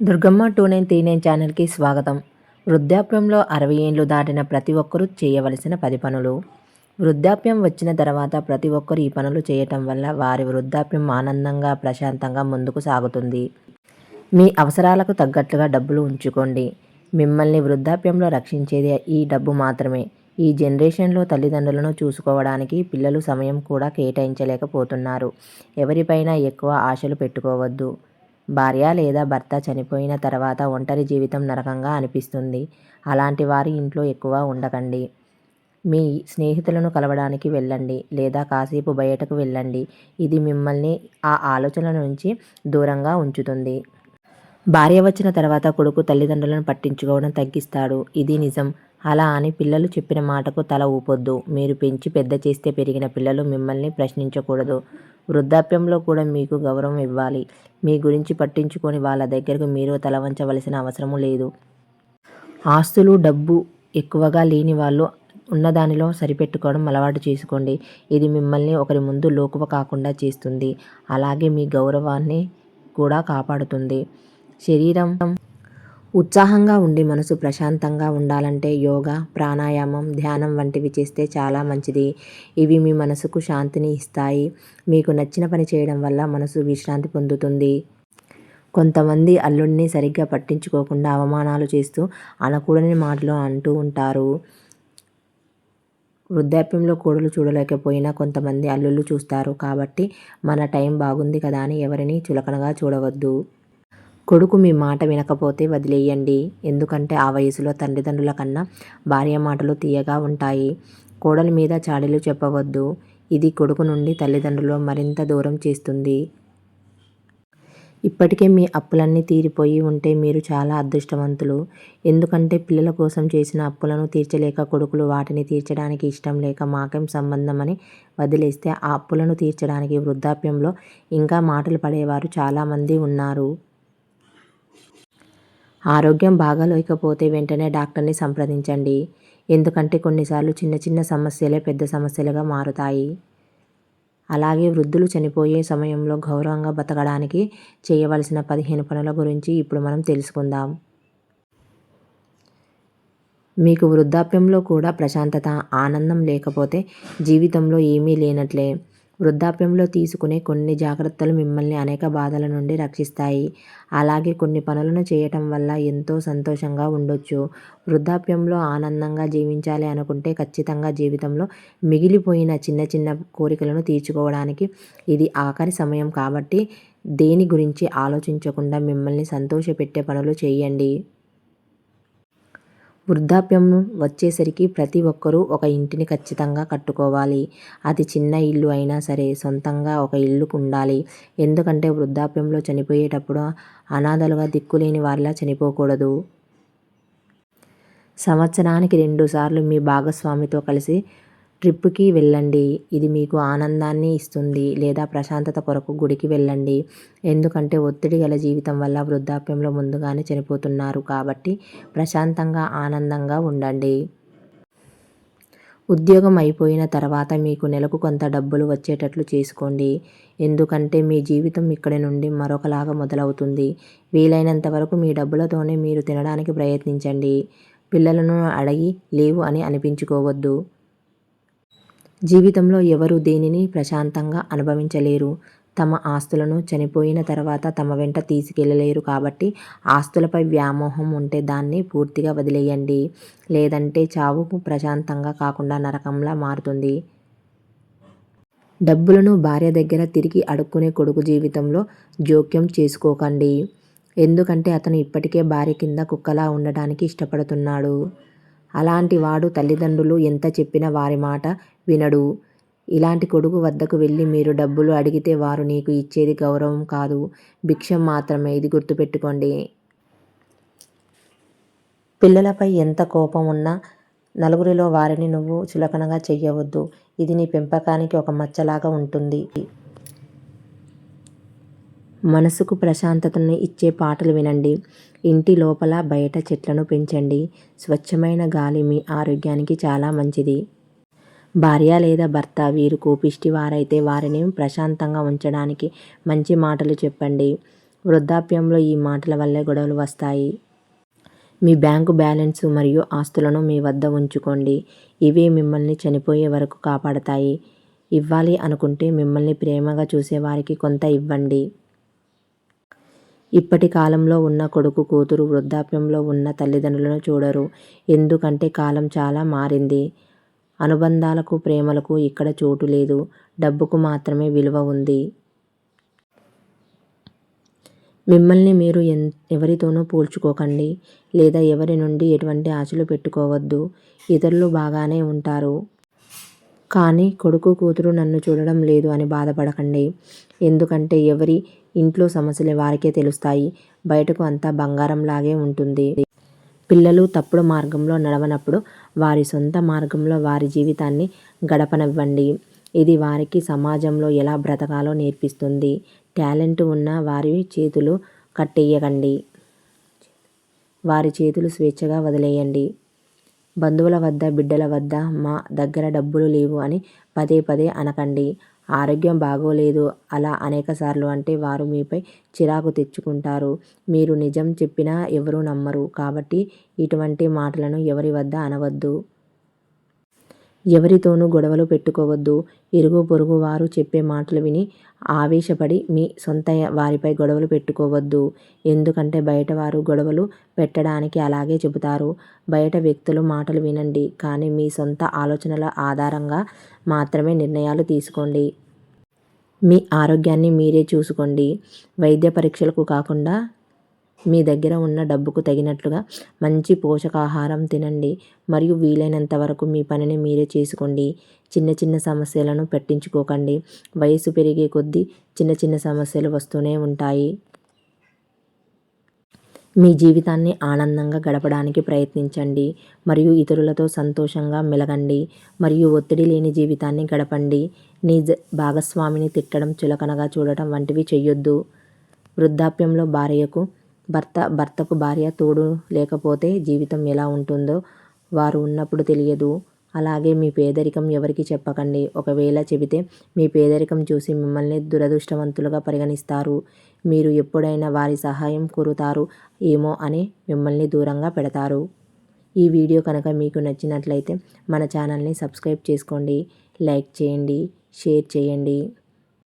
Durgamma two nine three nine ఛానల్కి స్వాగతం. వృద్ధాప్యంలో అరవై ఏళ్ళు దాటిన ప్రతి ఒక్కరూ చేయవలసిన పది పనులు. వృద్ధాప్యం వచ్చిన తర్వాత ప్రతి ఒక్కరు ఈ పనులు చేయటం వల్ల వారి వృద్ధాప్యం ఆనందంగా ప్రశాంతంగా ముందుకు సాగుతుంది. మీ అవసరాలకు తగ్గట్లుగా డబ్బులు ఉంచుకోండి. మిమ్మల్ని వృద్ధాప్యంలో రక్షించేది ఈ డబ్బు మాత్రమే. ఈ జనరేషన్లో తల్లిదండ్రులను చూసుకోవడానికి పిల్లలు సమయం కూడా కేటాయించలేకపోతున్నారు. ఎవరిపైన ఎక్కువ ఆశలు పెట్టుకోవద్దు. భార్య లేదా భర్త చనిపోయిన తర్వాత ఒంటరి జీవితం నరకంగా అనిపిస్తుంది. అలాంటి వారి ఇంట్లో ఎక్కువ ఉండకండి. మీ స్నేహితులను కలవడానికి వెళ్ళండి లేదా కాసేపు బయటకు వెళ్ళండి. ఇది మిమ్మల్ని ఆ ఆలోచన నుంచి దూరంగా ఉంచుతుంది. భార్య వచ్చిన తర్వాత కొడుకు తల్లిదండ్రులను పట్టించుకోవడం తగ్గిస్తాడు. ఇది నిజం. అలా అని పిల్లలు చెప్పిన మాటకు తల ఊపొద్దు. మీరు పెంచి పెద్ద చేస్తే పెరిగిన పిల్లలు మిమ్మల్ని ప్రశ్నించకూడదు. వృద్ధాప్యంలో కూడా మీకు గౌరవం ఇవ్వాలి. మీ గురించి పట్టించుకొని వాళ్ళ దగ్గరకు మీరు తల వంచవలసిన అవసరము లేదు. ఆస్తులు డబ్బు ఎక్కువగా లేని వాళ్ళు ఉన్నదానిలో సరిపెట్టుకోవడం అలవాటు చేసుకోండి. ఇది మిమ్మల్ని ఒకరి ముందు లోకువ కాకుండా చేస్తుంది. అలాగే మీ గౌరవాన్ని కూడా కాపాడుతుంది. శరీరం ఉత్సాహంగా ఉండి మనసు ప్రశాంతంగా ఉండాలంటే యోగా ప్రాణాయామం ధ్యానం వంటివి చేస్తే చాలా మంచిది. ఇవి మీ మనసుకు శాంతిని ఇస్తాయి. మీకు నచ్చిన పని చేయడం వల్ల మనసు విశ్రాంతి పొందుతుంది. కొంతమంది అల్లుడిని సరిగ్గా పట్టించుకోకుండా అవమానాలు చేస్తూ అనకూడని మాటలు అంటూ ఉంటారు. వృద్ధాప్యంలో కోడలు చూడలేకపోయినా కొంతమంది అల్లుళ్ళు చూస్తారు. కాబట్టి మన టైం బాగుంది కదా అని ఎవరిని చులకనగా చూడవద్దు. కొడుకు మీ మాట వినకపోతే వదిలేయండి. ఎందుకంటే ఆ వయసులో తల్లిదండ్రుల కన్నా భార్య మాటలు తీయగా ఉంటాయి. కోడలి మీద చాడీలు చెప్పవద్దు. ఇది కొడుకు నుండి తల్లిదండ్రులు మరింత దూరం చేస్తుంది. ఇప్పటికే మీ అప్పులన్నీ తీరిపోయి ఉంటే మీరు చాలా అదృష్టవంతులు. ఎందుకంటే పిల్లల కోసం చేసిన అప్పులను తీర్చలేక కొడుకులు వాటిని తీర్చడానికి ఇష్టం లేక మాకేం సంబంధం అని వదిలేస్తే ఆ అప్పులను తీర్చడానికి వృద్ధాప్యంలో ఇంకా మాటలు పడేవారు చాలామంది ఉన్నారు. ఆరోగ్యం బాగాలేకపోతే వెంటనే డాక్టర్ని సంప్రదించండి. ఎందుకంటే కొన్నిసార్లు చిన్న చిన్న సమస్యలే పెద్ద సమస్యలుగా మారుతాయి. అలాగే వృద్ధులు చనిపోయే సమయంలో గౌరవంగా బతకడానికి చేయవలసిన పదిహేను పనుల గురించి ఇప్పుడు మనం తెలుసుకుందాం. మీకు వృద్ధాప్యంలో కూడా ప్రశాంతత ఆనందం లేకపోతే జీవితంలో ఏమీ లేనట్లే. వృద్ధాప్యంలో తీసుకునే కొన్ని జాగ్రత్తలు మిమ్మల్ని అనేక బాధల నుండి రక్షిస్తాయి. అలాగే కొన్ని పనులను చేయటం వల్ల ఎంతో సంతోషంగా ఉండొచ్చు. వృద్ధాప్యంలో ఆనందంగా జీవించాలి అనుకుంటే ఖచ్చితంగా జీవితంలో మిగిలిపోయిన చిన్న చిన్న కోరికలను తీర్చుకోవడానికి ఇది ఆఖరి సమయం కాబట్టి దేని గురించి ఆలోచించకుండా మిమ్మల్ని సంతోషపెట్టే పనులు చేయండి. వృద్ధాప్యం వచ్చేసరికి ప్రతి ఒక్కరూ ఒక ఇంటిని ఖచ్చితంగా కట్టుకోవాలి. అది చిన్న ఇల్లు అయినా సరే సొంతంగా ఒక ఇల్లు ఉండాలి. ఎందుకంటే వృద్ధాప్యంలో చనిపోయేటప్పుడు అనాథలుగా దిక్కులేని వారిలా చనిపోకూడదు. సంవత్సరానికి రెండుసార్లు మీ భాగస్వామితో కలిసి ట్రిప్కి వెళ్ళండి. ఇది మీకు ఆనందాన్ని ఇస్తుంది లేదా ప్రశాంతత కొరకు గుడికి వెళ్ళండి. ఎందుకంటే ఒత్తిడి గల జీవితం వల్ల వృద్ధాప్యంలో ముందుగానే చనిపోతున్నారు కాబట్టి ప్రశాంతంగా ఆనందంగా ఉండండి. ఉద్యోగం అయిపోయిన తర్వాత మీకు నెలకు కొంత డబ్బులు వచ్చేటట్లు చేసుకోండి. ఎందుకంటే మీ జీవితం ఇక్కడి నుండి మరొకలాగా మొదలవుతుంది. వీలైనంత వరకు మీ డబ్బులతోనే మీరు తినడానికి ప్రయత్నించండి. పిల్లలను అడిగి లేవు అని అనిపించుకోవద్దు. జీవితంలో ఎవరు దేనిని ప్రశాంతంగా అనుభవించలేరు. తమ ఆస్తులను చనిపోయిన తర్వాత తమ వెంట తీసుకెళ్ళలేరు కాబట్టి ఆస్తులపై వ్యామోహం ఉంటే దాన్ని పూర్తిగా వదిలేయండి. లేదంటే చావుకు ప్రశాంతంగా కాకుండా నరకంలా మారుతుంది. డబ్బులను భార్య దగ్గర తిరిగి అడుక్కునే కొడుకు జీవితంలో జోక్యం చేసుకోకండి. ఎందుకంటే అతను ఇప్పటికే భార్య కింద కుక్కలా ఉండడానికి ఇష్టపడుతున్నాడు. అలాంటి వాడు తల్లిదండ్రులు ఎంత చెప్పినా వారి మాట వినడు. ఇలాంటి కొడుకు వద్దకు వెళ్ళి మీరు డబ్బులు అడిగితే వారు నీకు ఇచ్చేది గౌరవం కాదు. భిక్షం మాత్రమే. ఇది గుర్తుపెట్టుకోండి. పిల్లలపై ఎంత కోపం ఉన్నా నలుగురిలో వారిని నువ్వు చులకనగా చెయ్యవద్దు. ఇది నీ పెంపకానికి ఒక మచ్చలాగా ఉంటుంది. మనసుకు ప్రశాంతతను ఇచ్చే పాటలు వినండి. ఇంటి లోపల బయట చెట్లను పెంచండి. స్వచ్ఛమైన గాలి మీ ఆరోగ్యానికి చాలా మంచిది. భార్య లేదా భర్త వీరు కోపిష్టి వారైతే వారిని ప్రశాంతంగా ఉంచడానికి మంచి మాటలు చెప్పండి. వృద్ధాప్యంలో ఈ మాటల వల్లే గొడవలు వస్తాయి. మీ బ్యాంకు బ్యాలెన్స్ మరియు ఆస్తులను మీ వద్ద ఉంచుకోండి. ఇవి మిమ్మల్ని చనిపోయే వరకు కాపాడతాయి. ఇవ్వాలి అనుకుంటే మిమ్మల్ని ప్రేమగా చూసేవారికి కొంత ఇవ్వండి. ఇప్పటి కాలంలో ఉన్న కొడుకు కూతురు వృద్ధాప్యంలో ఉన్న తల్లిదండ్రులను చూడరు. ఎందుకంటే కాలం చాలా మారింది. అనుబంధాలకు ప్రేమలకు ఇక్కడ చోటు లేదు. డబ్బుకు మాత్రమే విలువ ఉంది. మిమ్మల్ని మీరు ఎన్ ఎవరితోనూ పోల్చుకోకండి. లేదా ఎవరి నుండి ఎటువంటి ఆశలు పెట్టుకోవద్దు. ఇతరులు బాగానే ఉంటారు. కానీ కొడుకు కూతురు నన్ను చూడడం లేదు అని బాధపడకండి. ఎందుకంటే ఎవరి ఇంట్లో సమస్యలు వారికే తెలుస్తాయి. బయటకు అంతా బంగారంలాగే ఉంటుంది. పిల్లలు తప్పుడు మార్గంలో నడవనప్పుడు వారి సొంత మార్గంలో వారి జీవితాన్ని గడపనివ్వండి. ఇది వారికి సమాజంలో ఎలా బ్రతకాలో నేర్పిస్తుంది. టాలెంట్ ఉన్న వారి చేతులు కట్టేయకండి. వారి చేతులు స్వేచ్ఛగా వదిలేయండి. బంధువుల వద్ద బిడ్డల వద్ద మా దగ్గర డబ్బులు లేవు అని పదే పదే అనకండి. ఆరోగ్యం బాగోలేదు అలా అనేకసార్లు అంటే వారు మీపై చిరాకు తెచ్చుకుంటారు. మీరు నిజం చెప్పినా ఎవరూ నమ్మరు కాబట్టి ఇటువంటి మాటలను ఎవరి వద్ద అనవద్దు. ఎవరితోనూ గొడవలు పెట్టుకోవద్దు. ఇరుగు పొరుగు వారు చెప్పే మాటలు విని ఆవేశపడి మీ సొంత వారిపై గొడవలు పెట్టుకోవద్దు. ఎందుకంటే బయట వారు గొడవలు పెట్టడానికి అలాగే చెబుతారు. బయట వ్యక్తులు మాటలు వినండి కానీ మీ సొంత ఆలోచనల ఆధారంగా మాత్రమే నిర్ణయాలు తీసుకోండి. మీ ఆరోగ్యాన్ని మీరే చూసుకోండి. వైద్య పరీక్షలకు కాకుండా మీ దగ్గర ఉన్న డబ్బుకు తగినట్లుగా మంచి పోషకాహారం తినండి. మరియు వీలైనంత వరకు మీ పనిని మీరే చేసుకోండి. చిన్న చిన్న సమస్యలను పట్టించుకోకండి. వయసు పెరిగే కొద్దీ చిన్న చిన్న సమస్యలు వస్తూనే ఉంటాయి. మీ జీవితాన్ని ఆనందంగా గడపడానికి ప్రయత్నించండి. మరియు ఇతరులతో సంతోషంగా మెలగండి. మరియు ఒత్తిడి లేని జీవితాన్ని గడపండి. నీ భాగస్వామిని తిట్టడం చులకనగా చూడటం వంటివి చెయ్యొద్దు. వృద్ధాప్యంలో భార్యకు భర్త భర్తకు భార్య తోడు లేకపోతే జీవితం ఎలా ఉంటుందో వారు ఉన్నప్పుడు తెలియదు. అలాగే మీ పేదరికం ఎవరికి చెప్పకండి. ఒకవేళ చెబితే మీ పేదరికం చూసి మిమ్మల్ని దురదృష్టవంతులుగా పరిగణిస్తారు. మీరు ఎప్పుడైనా వారి సహాయం కోరుతారు ఏమో అని మిమ్మల్ని దూరంగా పెడతారు. ఈ వీడియో కనుక మీకు నచ్చినట్లయితే మన ఛానల్ని సబ్స్క్రైబ్ చేసుకోండి లైక్ చేయండి షేర్ చేయండి.